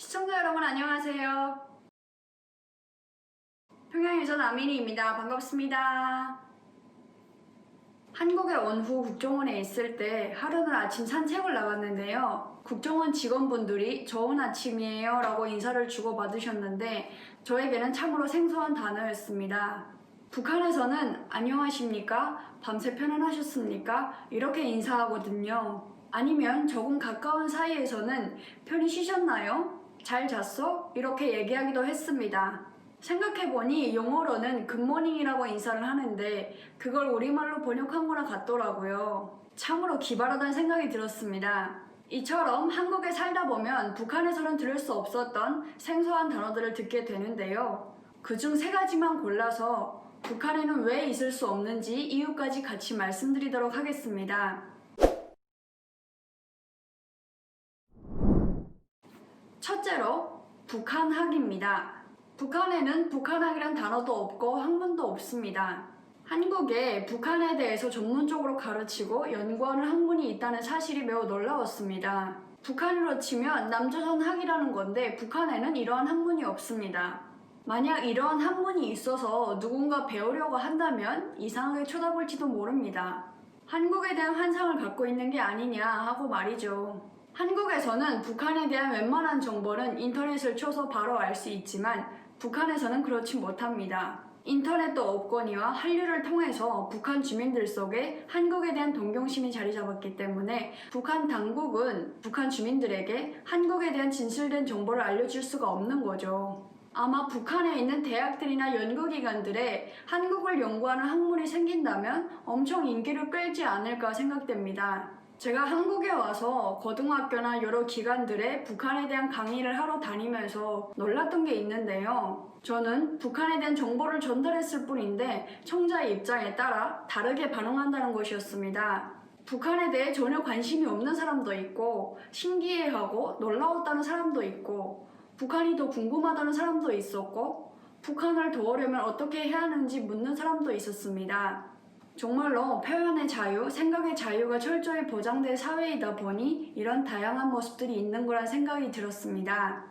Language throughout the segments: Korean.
시청자 여러분 안녕하세요. 평양에서 아민이입니다. 반갑습니다. 한국에 온 후 국정원에 있을 때 하루는 아침 산책을 나갔는데요. 국정원 직원분들이 좋은 아침이에요 라고 인사를 주고받으셨는데 저에게는 참으로 생소한 단어였습니다. 북한에서는 안녕하십니까? 밤새 편안하셨습니까? 이렇게 인사하거든요. 아니면 조금 가까운 사이에서는 편히 쉬셨나요? 잘 잤어? 이렇게 얘기하기도 했습니다. 생각해보니 영어로는 굿모닝이라고 인사를 하는데 그걸 우리말로 번역한 거랑 같더라고요. 참으로 기발하다는 생각이 들었습니다. 이처럼 한국에 살다 보면 북한에서는 들을 수 없었던 생소한 단어들을 듣게 되는데요. 그중 세 가지만 골라서 북한에는 왜 있을 수 없는지 이유까지 같이 말씀드리도록 하겠습니다. 첫째로 북한학입니다. 북한에는 북한학이란 단어도 없고 학문도 없습니다. 한국에 북한에 대해서 전문적으로 가르치고 연구하는 학문이 있다는 사실이 매우 놀라웠습니다. 북한으로 치면 남조선학이라는 건데 북한에는 이러한 학문이 없습니다. 만약 이러한 학문이 있어서 누군가 배우려고 한다면 이상하게 쳐다볼지도 모릅니다. 한국에 대한 환상을 갖고 있는 게 아니냐 하고 말이죠. 한국에서는 북한에 대한 웬만한 정보는 인터넷을 쳐서 바로 알 수 있지만 북한에서는 그렇지 못합니다. 인터넷도 없거니와 한류를 통해서 북한 주민들 속에 한국에 대한 동경심이 자리 잡았기 때문에 북한 당국은 북한 주민들에게 한국에 대한 진실된 정보를 알려줄 수가 없는 거죠. 아마 북한에 있는 대학들이나 연구기관들에 한국을 연구하는 학문이 생긴다면 엄청 인기를 끌지 않을까 생각됩니다. 제가 한국에 와서 고등학교나 여러 기관들에 북한에 대한 강의를 하러 다니면서 놀랐던 게 있는데요. 저는 북한에 대한 정보를 전달했을 뿐인데 청자의 입장에 따라 다르게 반응한다는 것이었습니다. 북한에 대해 전혀 관심이 없는 사람도 있고 신기해하고 놀라웠다는 사람도 있고 북한이 더 궁금하다는 사람도 있었고 북한을 도우려면 어떻게 해야 하는지 묻는 사람도 있었습니다. 정말로 표현의 자유, 생각의 자유가 철저히 보장된 사회이다 보니 이런 다양한 모습들이 있는 거란 생각이 들었습니다.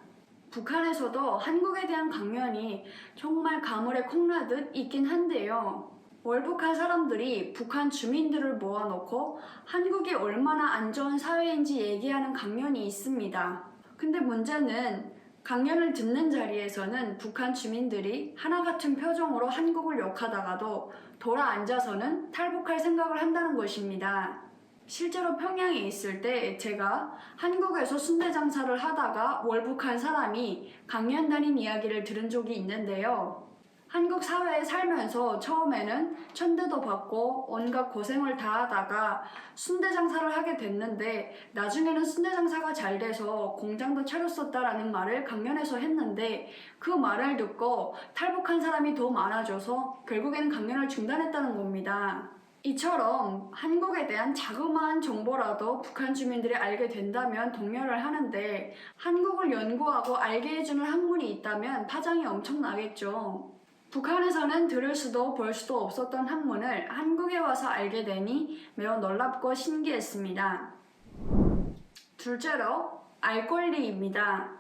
북한에서도 한국에 대한 강연이 정말 가물에 콩나듯 있긴 한데요. 월북한 사람들이 북한 주민들을 모아놓고 한국이 얼마나 안 좋은 사회인지 얘기하는 강연이 있습니다. 근데 문제는 강연을 듣는 자리에서는 북한 주민들이 하나 같은 표정으로 한국을 욕하다가도 돌아 앉아서는 탈북할 생각을 한다는 것입니다. 실제로 평양에 있을 때 제가 한국에서 순대 장사를 하다가 월북한 사람이 강연 다닌 이야기를 들은 적이 있는데요. 한국 사회에 살면서 처음에는 천대도 받고 온갖 고생을 다 하다가 순대 장사를 하게 됐는데 나중에는 순대 장사가 잘 돼서 공장도 차렸었다라는 말을 강연에서 했는데 그 말을 듣고 탈북한 사람이 더 많아져서 결국에는 강연을 중단했다는 겁니다. 이처럼 한국에 대한 자그마한 정보라도 북한 주민들이 알게 된다면 동요를 하는데 한국을 연구하고 알게 해주는 학문이 있다면 파장이 엄청나겠죠. 북한에서는 들을 수도 볼 수도 없었던 학문을 한국에 와서 알게 되니 매우 놀랍고 신기했습니다. 둘째로 알 권리입니다.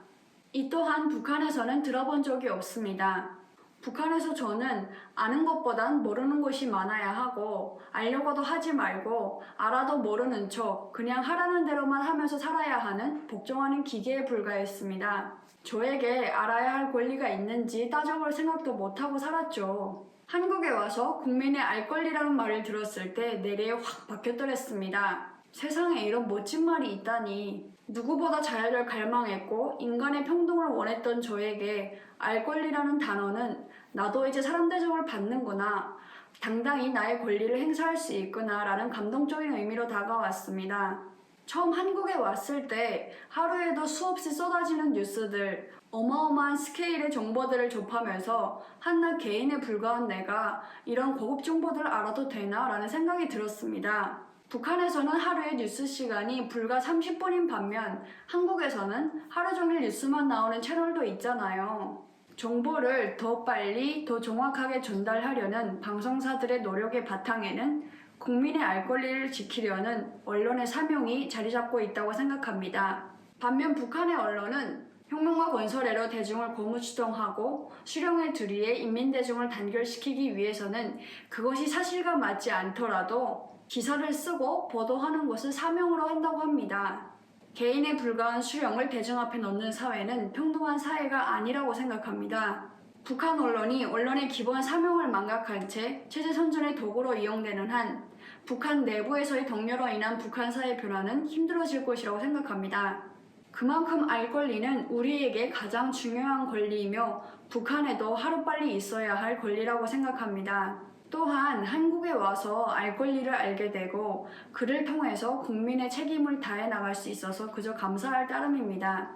이 또한 북한에서는 들어본 적이 없습니다. 북한에서 저는 아는 것보단 모르는 것이 많아야 하고 알려고도 하지 말고 알아도 모르는 척 그냥 하라는 대로만 하면서 살아야 하는 복종하는 기계에 불과했습니다. 저에게 알아야 할 권리가 있는지 따져볼 생각도 못하고 살았죠. 한국에 와서 국민의 알 권리라는 말을 들었을 때 내리에 확 박혔더랬습니다. 세상에 이런 멋진 말이 있다니 누구보다 자유를 갈망했고 인간의 평등을 원했던 저에게 알 권리라는 단어는 나도 이제 사람 대접을 받는구나 당당히 나의 권리를 행사할 수 있구나 라는 감동적인 의미로 다가왔습니다. 처음 한국에 왔을 때 하루에도 수없이 쏟아지는 뉴스들, 어마어마한 스케일의 정보들을 접하면서 한낱 개인에 불과한 내가 이런 고급 정보들을 알아도 되나? 라는 생각이 들었습니다. 북한에서는 하루에 뉴스 시간이 불과 30분인 반면 한국에서는 하루 종일 뉴스만 나오는 채널도 있잖아요. 정보를 더 빨리, 더 정확하게 전달하려는 방송사들의 노력의 바탕에는 국민의 알 권리를 지키려는 언론의 사명이 자리 잡고 있다고 생각합니다. 반면 북한의 언론은 혁명과 건설애로 대중을 고무추동하고 수령의 두리에 인민대중을 단결시키기 위해서는 그것이 사실과 맞지 않더라도 기사를 쓰고 보도하는 것을 사명으로 한다고 합니다. 개인에 불과한 수령을 대중 앞에 놓는 사회는 평등한 사회가 아니라고 생각합니다. 북한 언론이 언론의 기본 사명을 망각한 채 체제 선전의 도구로 이용되는 한 북한 내부에서의 동료로 인한 북한 사회 변화는 힘들어질 것이라고 생각합니다. 그만큼 알 권리는 우리에게 가장 중요한 권리이며 북한에도 하루빨리 있어야 할 권리라고 생각합니다. 또한 한국에 와서 알 권리를 알게 되고 그를 통해서 국민의 책임을 다해 나갈 수 있어서 그저 감사할 따름입니다.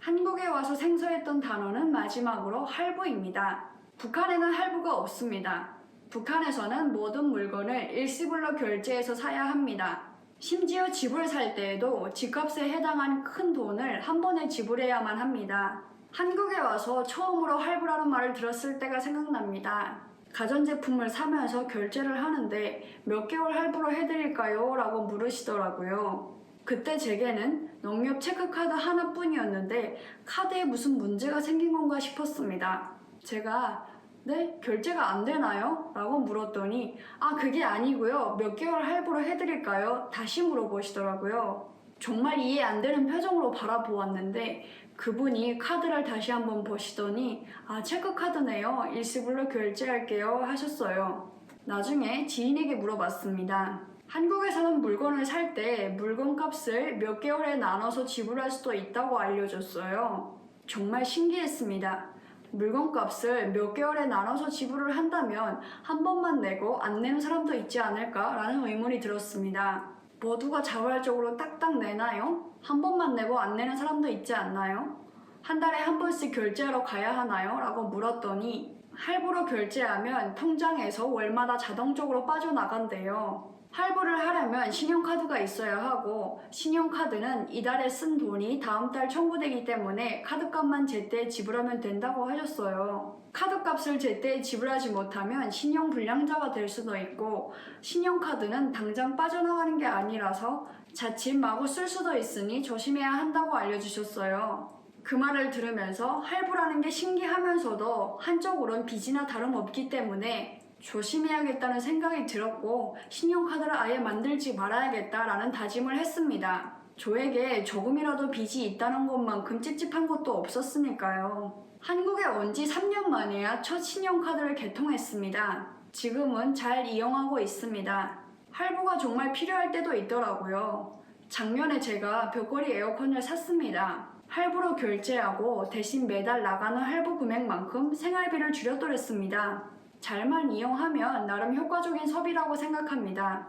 한국에 와서 생소했던 단어는 마지막으로 할부입니다. 북한에는 할부가 없습니다. 북한에서는 모든 물건을 일시불로 결제해서 사야 합니다. 심지어 집을 살 때에도 집값에 해당한 큰 돈을 한 번에 지불해야만 합니다. 한국에 와서 처음으로 할부라는 말을 들었을 때가 생각납니다. 가전제품을 사면서 결제를 하는데 몇 개월 할부로 해드릴까요? 라고 물으시더라고요. 그때 제게는 농협 체크카드 하나뿐이었는데 카드에 무슨 문제가 생긴 건가 싶었습니다. 제가 네? 결제가 안 되나요? 라고 물었더니 아 그게 아니고요. 몇 개월 할부로 해드릴까요? 다시 물어보시더라고요. 정말 이해 안 되는 표정으로 바라보았는데 그분이 카드를 다시 한번 보시더니 아 체크카드네요. 일시불로 결제할게요 하셨어요. 나중에 지인에게 물어봤습니다. 한국에서는 물건을 살 때 물건 값을 몇 개월에 나눠서 지불할 수도 있다고 알려줬어요. 정말 신기했습니다. 물건 값을 몇 개월에 나눠서 지불을 한다면 한 번만 내고 안 내는 사람도 있지 않을까라는 의문이 들었습니다. 모두가 자발적으로 딱딱 내나요? 한 번만 내고 안 내는 사람도 있지 않나요? 한 달에 한 번씩 결제하러 가야 하나요? 라고 물었더니 할부로 결제하면 통장에서 월마다 자동적으로 빠져나간대요. 할부를 하려면 신용카드가 있어야 하고 신용카드는 이달에 쓴 돈이 다음 달 청구되기 때문에 카드값만 제때 지불하면 된다고 하셨어요. 카드값을 제때 지불하지 못하면 신용불량자가 될 수도 있고 신용카드는 당장 빠져나가는 게 아니라서 자칫 마구 쓸 수도 있으니 조심해야 한다고 알려주셨어요. 그 말을 들으면서 할부라는 게 신기하면서도 한쪽으론 빚이나 다름없기 때문에 조심해야겠다는 생각이 들었고 신용카드를 아예 만들지 말아야겠다라는 다짐을 했습니다. 저에게 조금이라도 빚이 있다는 것만큼 찝찝한 것도 없었으니까요. 한국에 온 지 3년 만에야 첫 신용카드를 개통했습니다. 지금은 잘 이용하고 있습니다. 할부가 정말 필요할 때도 있더라고요. 작년에 제가 벽걸이 에어컨을 샀습니다. 할부로 결제하고 대신 매달 나가는 할부 금액만큼 생활비를 줄여드렸습니다. 잘만 이용하면 나름 효과적인 소비라고 생각합니다.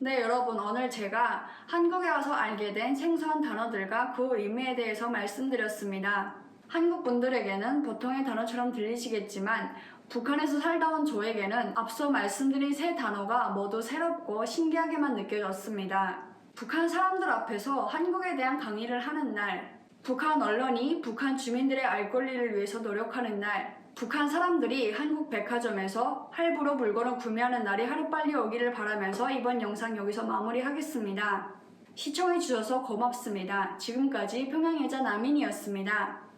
네, 여러분, 오늘 제가 한국에 와서 알게 된 생소한 단어들과 그 의미에 대해서 말씀드렸습니다. 한국 분들에게는 보통의 단어처럼 들리시겠지만 북한에서 살다 온 저에게는 앞서 말씀드린 세 단어가 모두 새롭고 신기하게만 느껴졌습니다. 북한 사람들 앞에서 한국에 대한 강의를 하는 날, 북한 언론이 북한 주민들의 알 권리를 위해서 노력하는 날, 북한 사람들이 한국 백화점에서 할부로 물건을 구매하는 날이 하루빨리 오기를 바라면서 이번 영상 여기서 마무리하겠습니다. 시청해주셔서 고맙습니다. 지금까지 평양여자 남인이었습니다.